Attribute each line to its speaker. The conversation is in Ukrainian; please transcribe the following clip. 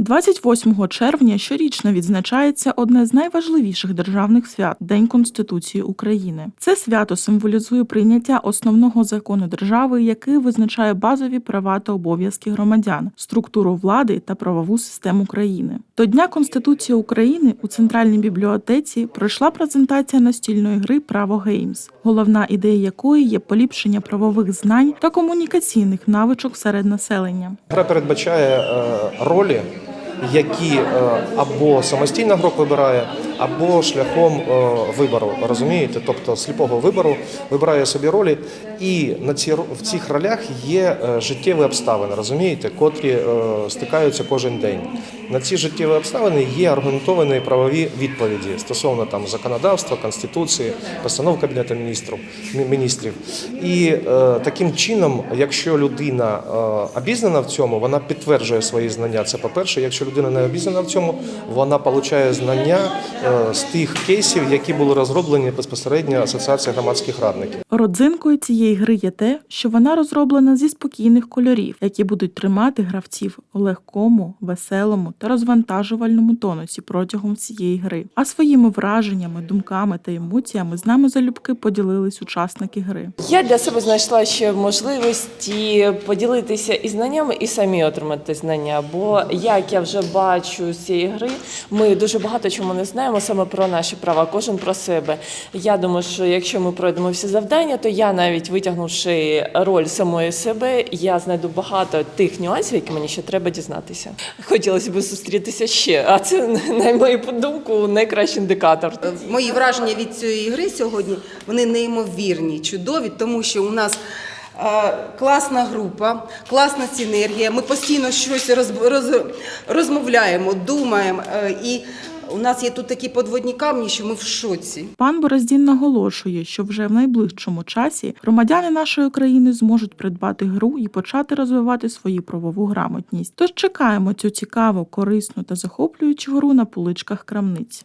Speaker 1: 28 червня щорічно відзначається одне з найважливіших державних свят День Конституції України. Це свято символізує прийняття основного закону держави, який визначає базові права та обов'язки громадян, структуру влади та правову систему країни. До Дня Конституції України у центральній бібліотеці пройшла презентація настільної гри Право Геймс, головна ідея якої є поліпшення правових знань та комунікаційних навичок серед населення.
Speaker 2: Гра передбачає е, ролі, які е, або самостійна грок вибирає, або шляхом е, вибору. Розумієте? Тобто сліпого вибору вибирає собі ролі, і на ці в цих ролях є е, життєві обставини, розумієте, котрі е, стикаються кожен день. На ці життєві обставини є аргументовані правові відповіді стосовно там законодавства, конституції, постанов кабінету міністрів міністрів. І таким чином, якщо людина обізнана в цьому, вона підтверджує свої знання. Це по-перше, якщо людина не обізнана в цьому, вона отримує знання з тих кейсів, які були розроблені безпосередньо Асоціація громадських радників.
Speaker 1: Родзинкою цієї гри є те, що вона розроблена зі спокійних кольорів, які будуть тримати гравців у легкому, веселому та розвантажувальному тонусі протягом всієї гри. А своїми враженнями, думками та емоціями з нами залюбки поділились учасники гри.
Speaker 3: Я для себе знайшла ще можливості поділитися і знаннями, і самі отримати знання. Бо як я вже бачу з цієї гри, ми дуже багато чому не знаємо саме про наші права, кожен про себе. Я думаю, що якщо ми пройдемо всі завдання, то я навіть витягнувши роль самої себе, я знайду багато тих нюансів, які мені ще треба дізнатися. Хотілося б зустрітися ще, а це на мою думку найкращий індикатор.
Speaker 4: Мої враження від цієї гри сьогодні вони неймовірні, чудові, тому що у нас е, класна група, класна синергія. Ми постійно щось роз, розмовляємо, думаємо. е, і у нас є тут такі подводні камні, що ми в шоці.
Speaker 1: Пан Бороздін наголошує, що вже в найближчому часі громадяни нашої країни зможуть придбати гру і почати розвивати свою правову грамотність. Тож чекаємо цю цікаву, корисну та захоплюючу гру на поличках крамниць.